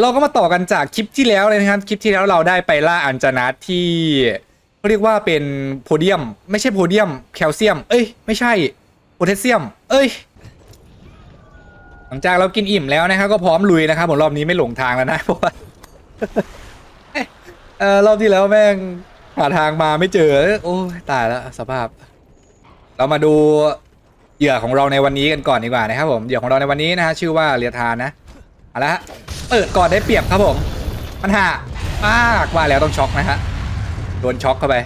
เราก็มาต่อกันจากคลิปที่แล้วเลยนะครับ คลิปที่แล้วเราได้ไปล่าอัญจนาที่เขาเรียกว่าเป็นโพเดียม ไม่ใช่โพเดียมแคลเซียม เอ้ย ไม่ใช่โพแทสเซียม เอ้ย หลังจากเรากินอิ่มแล้วนะครับ ก็พร้อมลุยนะครับผมรอบนี้ไม่หลงทางแล้วนะเพราะว่าเออรอบที่แล้วแม่งหาทางมาไม่เจอ โอ้ตายแล้วสภาพ เรามาดูเหยื่อของเราในวันนี้กันก่อนดีกว่านะครับผมเหยื่อของเราในวันนี้นะฮะชื่อว่าเรียทานนะเอาละ เปิดก่อนได้เปรียบครับผมมันหามากว่าแล้วต้องช็อกนะฮะโดนช็อกเข้าไป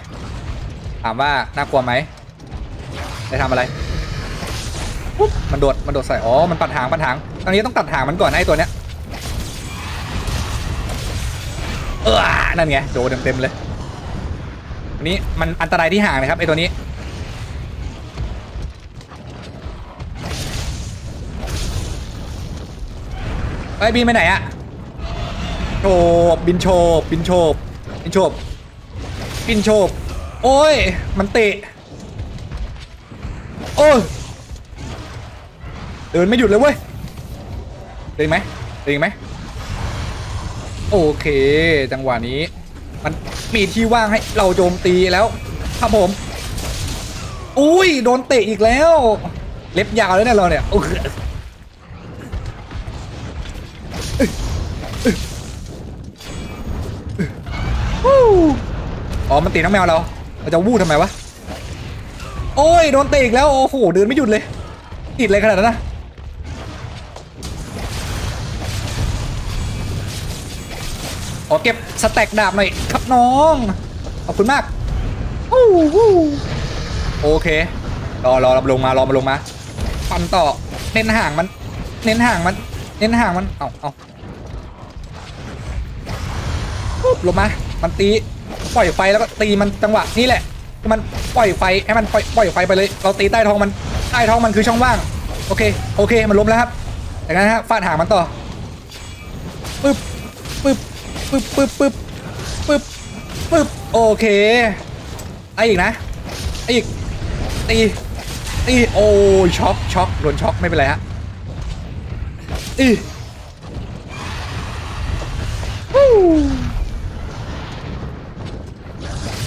ถามว่าน่ากลัวไหมได้ทำอะไรปุ๊บมันโดดมันโดดใส่อ๋อมันปัดหางปัดหางตอนนี้ต้องตัดหางมันก่อนไอ้ตัวเนี้ยเออนั่นไงโดนเต็มๆเลยอันนี้มันอันตรายที่หางนะครับไอ้ตัวนี้ไปบินไปไหนอะ โฉบบินโฉบบินโฉบบินโฉบบินโฉบโอ้ย มันเตะ โอ้ยเดินไม่หยุดเลยเว้ยเดินไหมเดินไหมโอเค จังหวะนี้ มันมีที่ว่างให้เราโจมตีแล้ว ครับผม อุ้ย โดนเตะอีกแล้ว เล็บยาวเลยเนี่ยเราเนี่ยโอ้ อ๋อ มันตีน้องแมวเรา เราจะวู้ทำไมวะ โอ้ย โดนเตะอีกแล้ว โอ้โห เดินไม่หยุดเลย ติดเลยขนาดนั้นนะขอเก็บสแต็กดาบหน่อยครับน้อง ขอบคุณมากวู้วู้โอเค รอรอเราลงมารอมาลงมาปั่นต่อ เน้นห่างมัน เน้นห่างมัน เน้นห่างมัน เอาเอาปุ๊บลงมา มันตี ปล่อยไฟแล้วก็ตีมันจังหวะนี้แหละ มันปล่อยไฟให้มันปล่อยปล่อยไฟไปเลย เราตีใต้ท้องมันใต้ท้องมันคือช่องว่าง โอเค โอเค มันล้มแล้วครับจากนั้นฮะฟาดหางมันต่อปึ๊บปึ๊บปึ๊บปึ๊บปึ๊บปึ๊บปึ๊บโอเคไอ้อีกนะไอ้อีกตีตีโอ้ช็อกช็อกโดนช็อกไม่เป็นไรฮะตีฮู้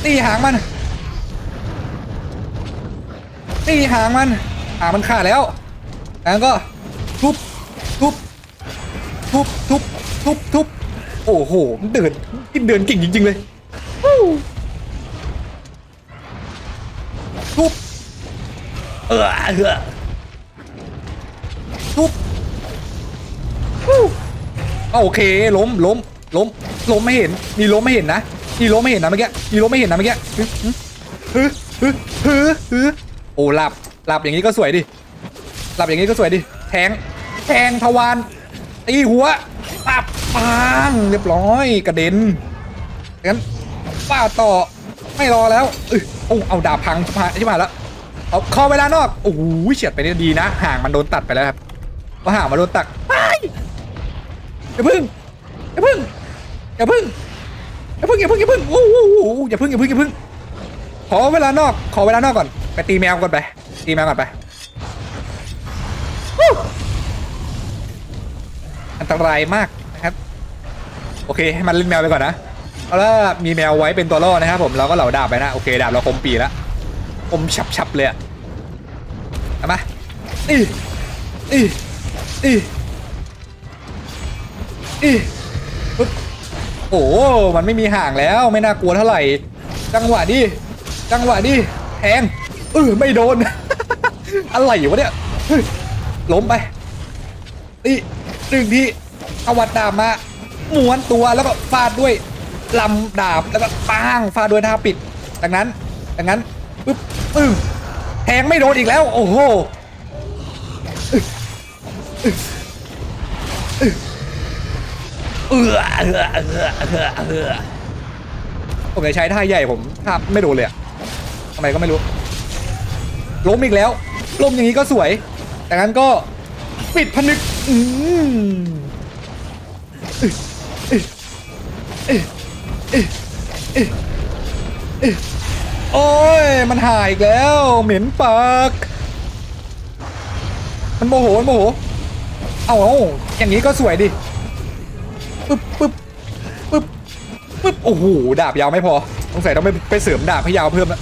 ตีหางมัน ตีหางมัน หางมันขาดแล้วแล้วก็ทุบทุบทุบทุบทุบทุบโอ้โห มันเดินมันเดินเก่งจริง ๆ เลยทุบเออเออทุบโอเค ล้มล้มล้มล้มไม่เห็น มีล้มไม่เห็นนะ มีล้มไม่เห็นนะเมื่อกี้มีล้มไม่เห็นนะเมื่อกี้ฮึฮึฮึฮึโอ้หลับหลับอย่างนี้ก็สวยดิหลับอย่างนี้ก็สวยดิแทงแทงทวารตีหัวปับปังเรียบร้อยกระเด็นงั้นป้าต่อไม่รอแล้วเอยโอ้เอาดาบพังชิบหายชิบหาแล้วเอาคอเวลานอกโอ้โหเฉียดไปได้ดีนะห่างมันโดนตัดไปแล้วครับพอห่างมันโดนตัดไปอย่าพึ่งอย่าพึ่งอย่าพึ่ง อย่าพึ่งอย่าพึ่งอย่าพึ่งโอ้โหอย่าพึ่งอย่าพึ่งอย่าพึ่งขอเวลานอก ขอเวลานอกก่อน ไปตีแมวก่อนไป ตีแมวก่อนไป อันตรายมากนะครับ โอเค ให้มันเล่นแมวไปก่อนนะเอาละมีแมวไว้เป็นตัวล่อนะครับผม เราก็เหล่าดาบไปนะ โอเค ดาบเราคมปีแล้วคมฉับๆเลยอะเอามาอีอีอีอีปึ๊บ โอ้มันไม่มีห่างแล้วไม่น่ากลัวเท่าไหร่ จังหวะดิจังหวะดิแทงเออไม่โดน อะไรอยู่วะเนี่ยล้มไปตีหนึ่งทีเอาวัดดาบมาม้วนตัวแล้วก็ฟาดด้วยลำดาบแล้วก็ปางฟาดด้วยท่าปิดดังนั้นดังนั้นปึ๊บปึ้งแทงไม่โดนอีกแล้ว โอ้โห เออเออเออเออเออผมจะใช้ท่าใหญ่ผมท่าไม่โดนเลยอะทำไมก็ไม่รู้ ล้มอีกแล้ว ล้มอย่างนี้ก็สวย แต่งั้นก็ปิดผนึก อืมโอ้ย มันหายอีกแล้ว เหม็นปาก มันโมโหมันโมโห เอาเอาอย่างนี้ก็สวยดิ ปึ๊บปึ๊บปึ๊บปึ๊บโอ้โหดาบยาวไม่พอสงใสัยต้องไปไปเสริมดาบให้ยาวเพิ่มละ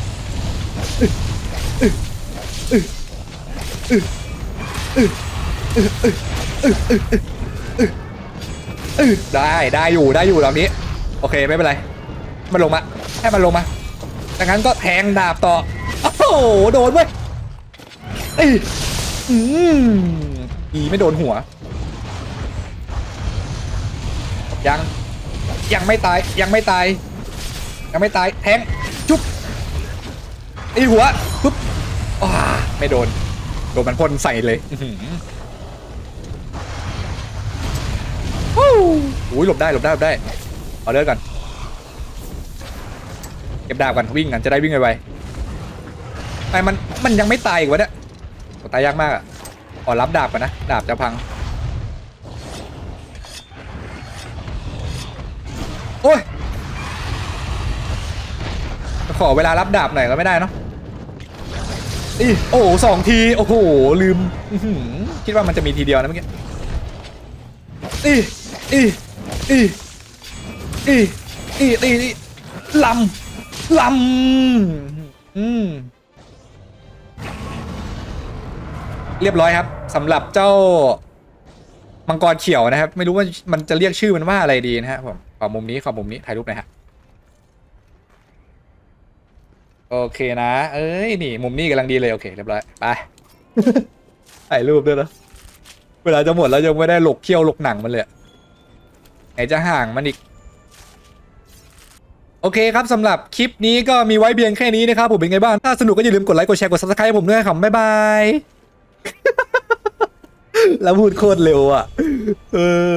ได้ได้อยู่ได้อยู่แบบนี้ โอเคไม่เป็นไรมันลงมาให้มันลงมาดังนั้นก็แทงดาบต่อโอ้โหโดนเว้ยเอ้ยอืมดีไม่โดนหัว ยัง ยังไม่ตาย ยังไม่ตาย ยังไม่ตาย แทง จุ๊บไอหัว ปุ๊บอ้าไม่โดน โดนมันพ่นใส่เลยอือหึหูอุ้ยหลบได้ หลบได้ หลบได้ เอาเลือดก่อน เก็บดาบก่อนวิ่งกัน จะได้วิ่งไวๆไอ้มัน มันยังไม่ตายอีกวะเนี่ยตายยากมากอะขอรับดาบก่อนนะ ดาบจะพัง ขอเวลารับดาบหน่อยก็ไม่ได้เนาะอีโอ้โหสองที โอ้โห ลืมคิดว่ามันจะมีทีเดียวนะเมื่อกี้อีอีอีอีอีอีลำลำอืมเรียบร้อยครับสำหรับเจ้ามังกรเขียวนะครับ ไม่รู้ว่ามันจะเรียกชื่อมันว่าอะไรดีนะฮะผมขอมุมนี้ขอมุมนี้ถ่ายรูปหน่อยฮะ โอเคนะ เอ้ย นี่ มุมนี้กำลังดีเลย โอเค เรียบร้อย ไป ถ่ายรูปด้วยนะ เวลาจะหมดแล้วยังไม่ได้หลกเขี้ยวหลกหนังมันเลย ไหนจะห่างมันอีก โอเคครับสำหรับคลิปนี้ก็มีไว้เพียงแค่นี้นะครับ ผมเป็นไงบ้าง ถ้าสนุกก็อย่าลืมกดไลค์ กดแชร์ กด subscribe ให้ผมด้วยครับบ๊ายบาย แล้วพูดโคตรเร็วอะ เออ